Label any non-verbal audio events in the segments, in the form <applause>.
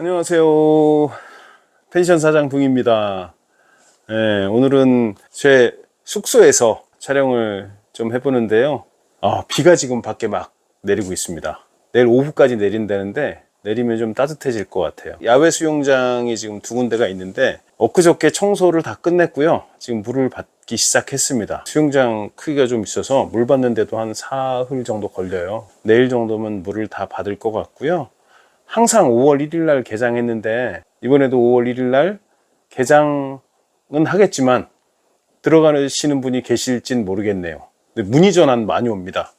안녕하세요. 펜션 사장 붕입니다. 네, 오늘은 제 숙소에서 촬영을 좀 해보는데요. 아, 비가 지금 밖에 막 내리고 있습니다. 내일 오후까지 내린다는데 내리면 좀 따뜻해질 것 같아요. 야외 수영장이 지금 두 군데가 있는데 엊그저께 청소를 다 끝냈고요. 지금 물을 받기 시작했습니다. 수영장 크기가 좀 있어서 물 받는데도 한 사흘 정도 걸려요. 내일 정도면 물을 다 받을 것 같고요. 항상 5월 1일 날 개장했는데 이번에도 5월 1일 날 개장은 하겠지만 들어가시는 분이 계실진 모르겠네요. 문의 전환 많이 옵니다.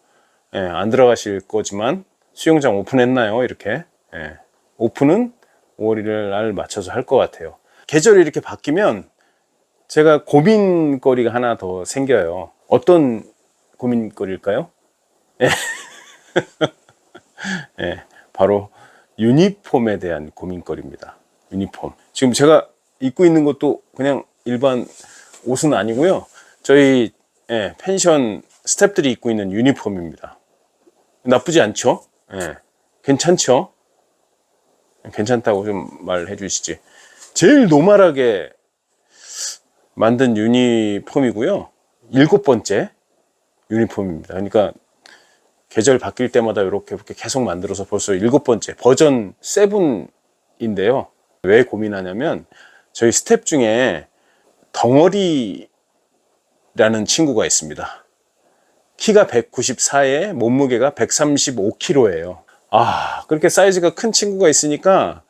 예, 안 들어가실 거지만 수영장 오픈했나요? 이렇게. 예, 오픈은 5월 1일 날 맞춰서 할 것 같아요. 계절이 이렇게 바뀌면 제가 고민거리가 하나 더 생겨요. 어떤 고민거리일까요? 예. <laughs> 예, 바로 유니폼에 대한 고민거리입니다. 유니폼. 지금 제가 입고 있는 것도 그냥 일반 옷은 아니고요. 저희 예, 펜션 스탭들이 입고 있는 유니폼입니다. 나쁘지 않죠? 예, 괜찮죠? 괜찮다고 좀 말해 주시지. 제일 노멀하게 만든 유니폼이고요. 일곱 번째 유니폼입니다. 그러니까 계절 바뀔 때마다 이렇게 계속 만들어서 벌써 일곱 번째 버전 7인데요. 왜 고민하냐면 저희 스텝 중에 덩어리라는 친구가 있습니다. 키가 194에 몸무게가 135kg예요. 아, 그렇게 사이즈가 큰 친구가 있으니까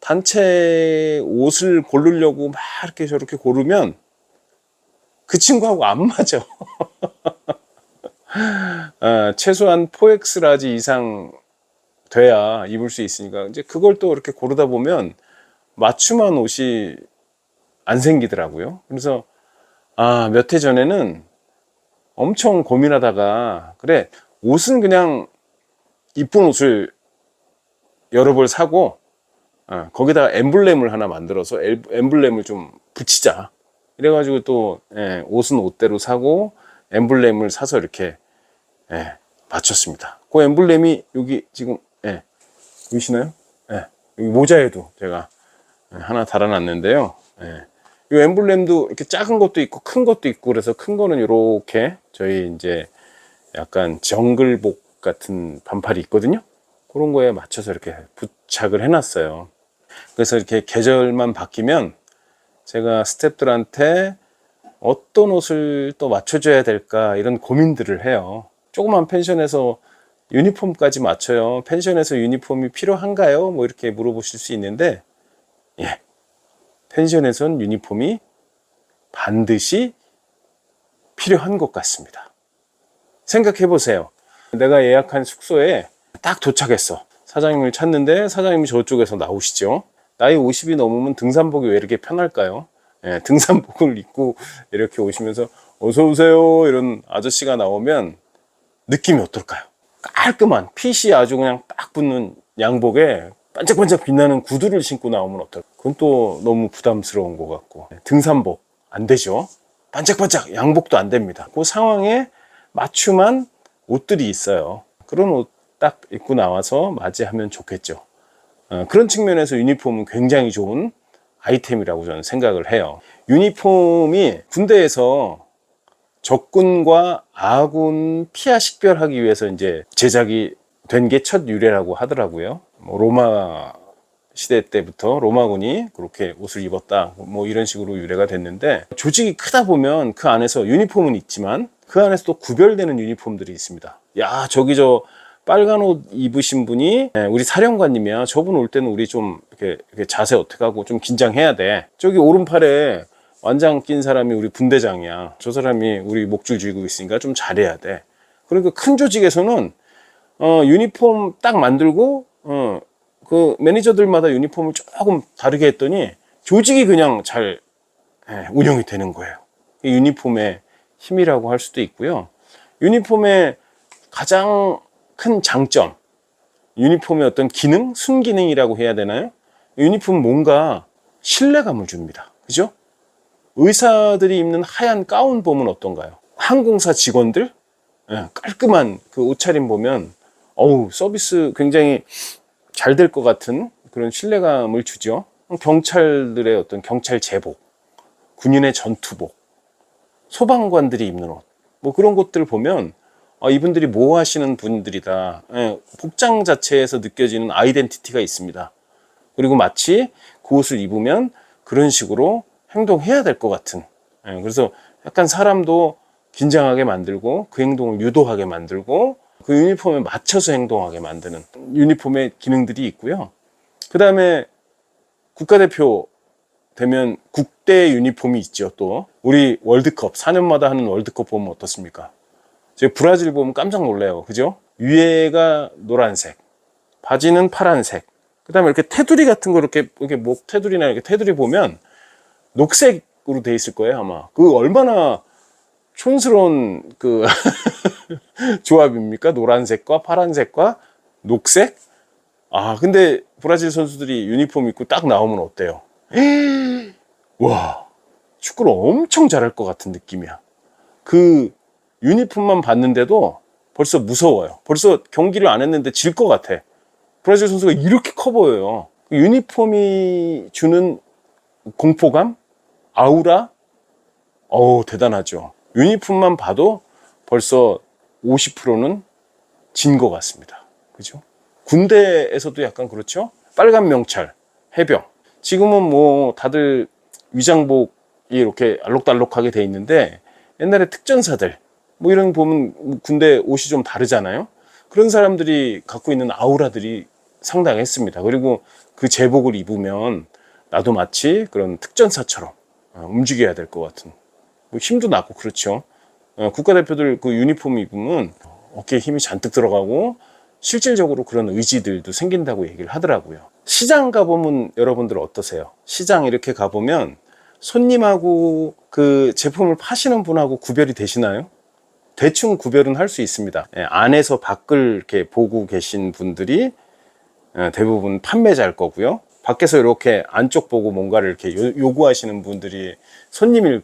단체 옷을 고르려고 막 이렇게 저렇게 고르면 그 친구하고 안 맞아. <laughs> 아, 최소한 4X 라지 이상 돼야 입을 수 있으니까 이제 그걸 또 이렇게 고르다 보면 맞춤한 옷이 안 생기더라고요. 그래서 아, 몇 해 전에는 엄청 고민하다가 그래 옷은 그냥 이쁜 옷을 여러 벌 사고 어, 거기다가 엠블렘을 하나 만들어서 엘- 엠블렘을 좀 붙이자. 이래가지고 또 예, 옷은 옷대로 사고 엠블렘을 사서 이렇게 예, 맞췄습니다. 그 엠블렘이 여기 지금 예, 보이시나요? 예, 여기 모자에도 제가 예, 하나 달아놨는데요. 예, 이 엠블렘도 이렇게 작은 것도 있고 큰 것도 있고 그래서 큰 거는 이렇게 저희 이제 약간 정글복 같은 반팔이 있거든요. 그런 거에 맞춰서 이렇게 부착을 해놨어요. 그래서 이렇게 계절만 바뀌면 제가 스탭들한테 어떤 옷을 또 맞춰줘야 될까 이런 고민들을 해요. 조그만 펜션에서 유니폼까지 맞춰요. 펜션에서 유니폼이 필요한가요? 뭐 이렇게 물어보실 수 있는데, 예. 펜션에선 유니폼이 반드시 필요한 것 같습니다. 생각해 보세요. 내가 예약한 숙소에 딱 도착했어. 사장님을 찾는데 사장님이 저쪽에서 나오시죠. 나이 50이 넘으면 등산복이 왜 이렇게 편할까요? 예, 등산복을 입고 이렇게 오시면서 어서 오세요 이런 아저씨가 나오면 느낌이 어떨까요? 깔끔한 핏이 아주 그냥 딱 붙는 양복에 반짝반짝 빛나는 구두를 신고 나오면 어떨까? 그건 또 너무 부담스러운 것 같고 등산복 안 되죠. 반짝반짝 양복도 안 됩니다. 그 상황에 맞춤한 옷들이 있어요. 그런 옷 딱 입고 나와서 맞이하면 좋겠죠. 어, 그런 측면에서 유니폼은 굉장히 좋은 아이템이라고 저는 생각을 해요. 유니폼이 군대에서 적군과 아군 피하 식별하기 위해서 이제 제작이 된 게 첫 유래라고 하더라고요. 뭐 로마 시대 때부터 로마군이 그렇게 옷을 입었다. 뭐 이런 식으로 유래가 됐는데 조직이 크다 보면 그 안에서 유니폼은 있지만 그 안에서 또 구별되는 유니폼들이 있습니다. 야, 저기 저 빨간 옷 입으신 분이 예, 우리 사령관님이야. 저분 올 때는 우리 좀 이렇게, 이렇게 자세 어떻게 하고 좀 긴장해야 돼. 저기 오른팔에 완장 낀 사람이 우리 분대장이야. 저 사람이 우리 목줄 쥐고 있으니까 좀 잘해야 돼. 그리고 큰 조직에서는 어, 유니폼 딱 만들고 어, 그 매니저들마다 유니폼을 조금 다르게 했더니 조직이 그냥 잘 예, 운영이 되는 거예요. 이 유니폼의 힘이라고 할 수도 있고요. 유니폼의 가장 큰 장점, 유니폼의 어떤 기능, 순기능이라고 해야 되나요? 유니폼 뭔가 신뢰감을 줍니다. 그죠? 의사들이 입는 하얀 가운 보면 어떤가요? 항공사 직원들 예, 깔끔한 그 옷차림 보면 어우 서비스 굉장히 잘 될 것 같은 그런 신뢰감을 주죠. 경찰들의 어떤 경찰 제복, 군인의 전투복, 소방관들이 입는 옷, 뭐 그런 것들 보면 아, 이분들이 뭐 하시는 분들이다. 예, 복장 자체에서 느껴지는 아이덴티티가 있습니다. 그리고 마치 그 옷을 입으면 그런 식으로 행동해야 될 것 같은. 예, 그래서 약간 사람도 긴장하게 만들고 그 행동을 유도하게 만들고 그 유니폼에 맞춰서 행동하게 만드는 유니폼의 기능들이 있고요. 그 다음에 국가대표 되면 국대 유니폼이 있죠. 또 우리 월드컵 4년마다 하는 월드컵 보면 어떻습니까? 제가 브라질 보면 깜짝 놀래요. 그죠? 위에가 노란색, 바지는 파란색. 그 다음에 이렇게 테두리 같은 거 이렇게 이렇게 목 테두리나 이렇게 테두리 보면 녹색으로 돼 있을 거예요 아마. 그 얼마나 촌스러운 그 <laughs> 조합입니까? 노란색과 파란색과 녹색? 아 근데 브라질 선수들이 유니폼 입고 딱 나오면 어때요? <gasps> 와 축구를 엄청 잘할 것 같은 느낌이야. 그 유니폼만 봤는데도 벌써 무서워요. 벌써 경기를 안 했는데 질 것 같아. 브라질 선수가 이렇게 커 보여요. 그 유니폼이 주는 공포감, 아우라, 어우 대단하죠. 유니폼만 봐도 벌써 50%는 진 것 같습니다. 그죠? 군대에서도 약간 그렇죠? 빨간 명찰, 해병. 지금은 뭐 다들 위장복이 이렇게 알록달록하게 돼 있는데 옛날에 특전사들 뭐 이런 거 보면 군대 옷이 좀 다르잖아요. 그런 사람들이 갖고 있는 아우라들이 상당했습니다. 그리고 그 제복을 입으면 나도 마치 그런 특전사처럼 어, 움직여야 될 것 같은 뭐 힘도 나고 그렇죠. 어, 국가대표들 그 유니폼 입으면 어깨에 힘이 잔뜩 들어가고 실질적으로 그런 의지들도 생긴다고 얘기를 하더라고요. 시장 가보면 여러분들 어떠세요? 시장 이렇게 가보면 손님하고 그 제품을 파시는 분하고 구별이 되시나요? 대충 구별은 할 수 있습니다. 예, 안에서 밖을 이렇게 보고 계신 분들이 예, 대부분 판매자일 거고요. 밖에서 이렇게 안쪽 보고 뭔가를 이렇게 요- 요구하시는 분들이 손님이겠죠.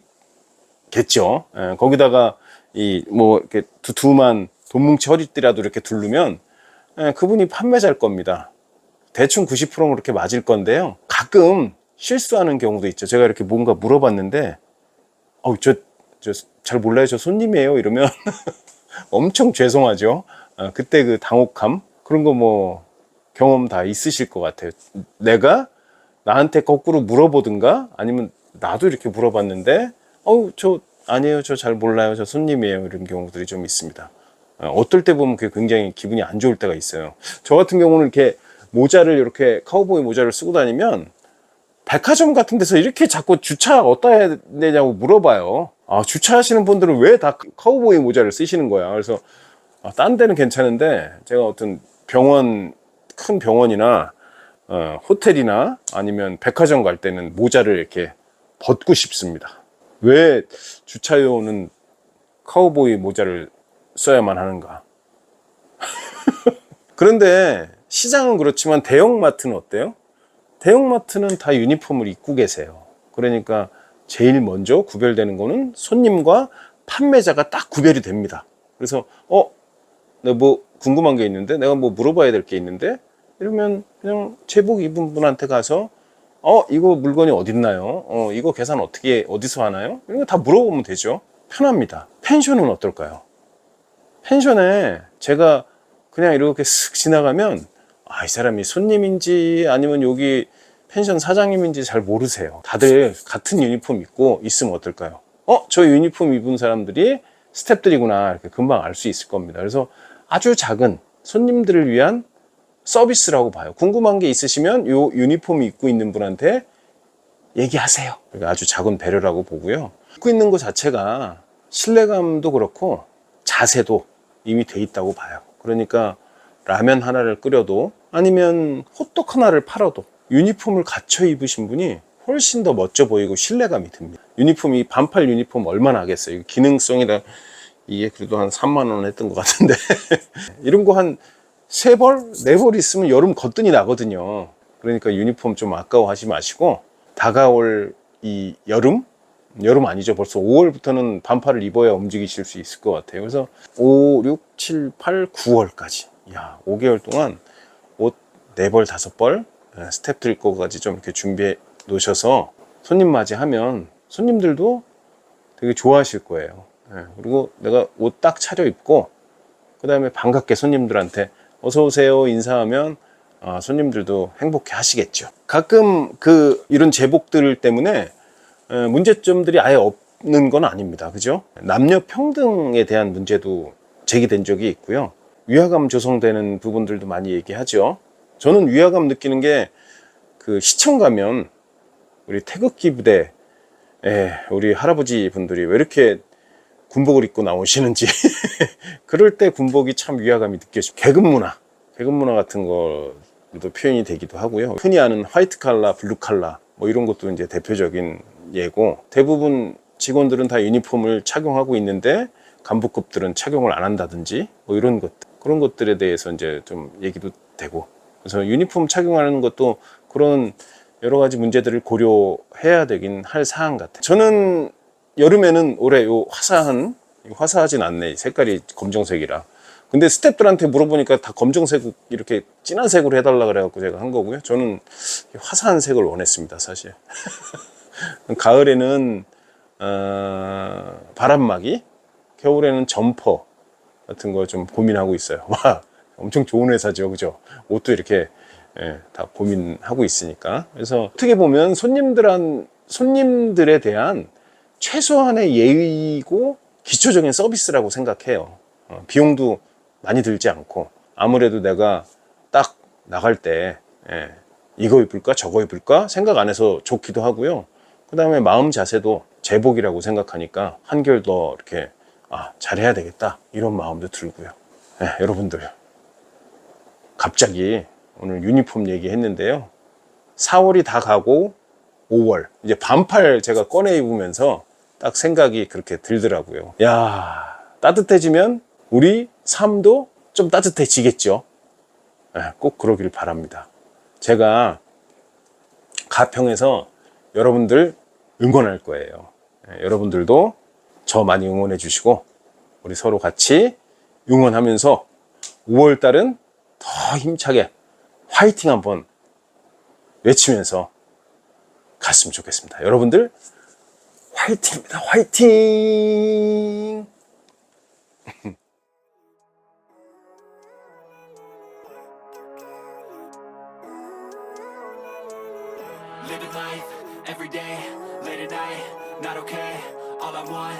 예, 거기다가 이 뭐 이렇게 두툼한 돈뭉치 허리띠라도 이렇게 두르면 예, 그분이 판매자일 겁니다. 대충 90%는 그렇게 맞을 건데요. 가끔 실수하는 경우도 있죠. 제가 이렇게 뭔가 물어봤는데, 어, 저, 저, 잘 몰라요. 저 손님이에요. 이러면 <laughs> 엄청 죄송하죠. 어, 그때 그 당혹함, 그런 거 뭐 경험 다 있으실 것 같아요. 내가 나한테 거꾸로 물어보든가 아니면 나도 이렇게 물어봤는데, 어우, 저 아니에요. 저 잘 몰라요. 저 손님이에요. 이런 경우들이 좀 있습니다. 어, 어떨 때 보면 그게 굉장히 기분이 안 좋을 때가 있어요. 저 같은 경우는 이렇게 모자를 이렇게 카우보이 모자를 쓰고 다니면 백화점 같은 데서 이렇게 자꾸 주차 어디다 해야 되냐고 물어봐요. 아, 주차하시는 분들은 왜 다 카우보이 모자를 쓰시는 거야. 그래서 아, 딴 데는 괜찮은데 제가 어떤 병원, 큰 병원이나 어, 호텔이나 아니면 백화점 갈 때는 모자를 이렇게 벗고 싶습니다. 왜 주차요는 카우보이 모자를 써야만 하는가? <laughs> 그런데 시장은 그렇지만 대형마트는 어때요? 대형마트는 다 유니폼을 입고 계세요. 그러니까 제일 먼저 구별되는 거는 손님과 판매자가 딱 구별이 됩니다. 그래서 어, 내가 뭐 궁금한 게 있는데 내가 뭐 물어봐야 될 게 있는데 이러면 그냥 제복 입은 분한테 가서 어, 이거 물건이 어딨나요? 어, 이거 계산 어떻게 어디서 하나요? 이런 거 다 물어보면 되죠. 편합니다. 펜션은 어떨까요? 펜션에 제가 그냥 이렇게 쓱 지나가면 아, 이 사람이 손님인지 아니면 여기 펜션 사장님인지 잘 모르세요. 다들 같은 유니폼 입고 있으면 어떨까요? 어, 저 유니폼 입은 사람들이 스탭들이구나. 이렇게 금방 알 수 있을 겁니다. 그래서 아주 작은 손님들을 위한 서비스라고 봐요. 궁금한 게 있으시면 요 유니폼 입고 있는 분한테 얘기하세요. 그러니까 아주 작은 배려라고 보고요. 입고 있는 것 자체가 신뢰감도 그렇고 자세도 이미 돼 있다고 봐요. 그러니까 라면 하나를 끓여도 아니면 호떡 하나를 팔아도 유니폼을 갖춰 입으신 분이 훨씬 더 멋져 보이고 신뢰감이 듭니다. 유니폼이 반팔 유니폼 얼마나 하겠어요? 이거 기능성이라 이게 그래도 한 3만 원 했던 것 같은데 <laughs> 이런 거한 세 벌, 네 벌 있으면 여름 거뜬히 나거든요. 그러니까 유니폼 좀 아까워하지 마시고 다가올 이 여름 여름 아니죠. 벌써 5월부터는 반팔을 입어야 움직이실 수 있을 것 같아요. 그래서 5, 6, 7, 8, 9월까지. 야, 5개월 동안 옷 4벌, 5벌 예, 스탭들 거까지 좀 이렇게 준비해 놓으셔서 손님 맞이하면 손님들도 되게 좋아하실 거예요. 예, 그리고 내가 옷 딱 차려 입고 그 다음에 반갑게 손님들한테 어서 오세요 인사하면 아, 손님들도 행복해 하시겠죠. 가끔 그 이런 제복들 때문에 에, 문제점들이 아예 없는 건 아닙니다. 그죠? 남녀 평등에 대한 문제도 제기된 적이 있고요. 위화감 조성되는 부분들도 많이 얘기하죠. 저는 위화감 느끼는 게 그 시청 가면 우리 태극기 부대 에, 우리 할아버지 분들이 왜 이렇게 군복을 입고 나오시는지 <laughs> 그럴 때 군복이 참 위화감이 느껴집니다. 계급 문화, 계급 문화 같은 거도 표현이 되기도 하고요. 흔히 아는 화이트 칼라, 블루 칼라 뭐 이런 것도 이제 대표적인 예고 대부분 직원들은 다 유니폼을 착용하고 있는데 간부급들은 착용을 안 한다든지 뭐 이런 것 그런 것들에 대해서 이제 좀 얘기도 되고 그래서 유니폼 착용하는 것도 그런 여러 가지 문제들을 고려해야 되긴 할 사안 같아요. 저는 여름에는 올해 요 화사한 화사하진 않네. 색깔이 검정색이라. 근데 스탭들한테 물어보니까 다 검정색 이렇게 진한 색으로 해달라 그래갖고 제가 한 거고요. 저는 화사한 색을 원했습니다 사실. <laughs> 가을에는 어, 바람막이 겨울에는 점퍼 같은 걸좀 고민하고 있어요. <laughs> 와 엄청 좋은 회사죠 그죠? 옷도 이렇게 예, 다 고민하고 있으니까. 그래서 어떻게 보면 손님들한 손님들에 대한 최소한의 예의고 기초적인 서비스라고 생각해요. 어, 비용도 많이 들지 않고 아무래도 내가 딱 나갈 때 예, 이거 입을까 저거 입을까 생각 안 해서 좋기도 하고요. 그 다음에 마음 자세도 제복이라고 생각하니까 한결 더 이렇게 아 잘해야 되겠다 이런 마음도 들고요. 예, 여러분들 갑자기 오늘 유니폼 얘기했는데요. 4월이 다 가고 5월 이제 반팔 제가 꺼내 입으면서 딱 생각이 그렇게 들더라고요. 야 따뜻해지면 우리 삶도 좀 따뜻해지겠죠. 예, 꼭 그러길 바랍니다. 제가 가평에서 여러분들 응원할 거예요. 예, 여러분들도 저 많이 응원해 주시고 우리 서로 같이 응원하면서 5월 달은 더 힘차게 화이팅 한번 외치면서 갔으면 좋겠습니다. 여러분들 화이팅입니다. 화이팅! Living life every day, late at night, not okay. All I want,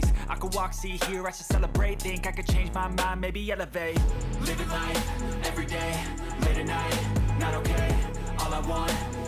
ways. I could walk, see, hear, I should celebrate. Think I could change my mind, maybe elevate. Living life, every day, late at night, not okay. All I want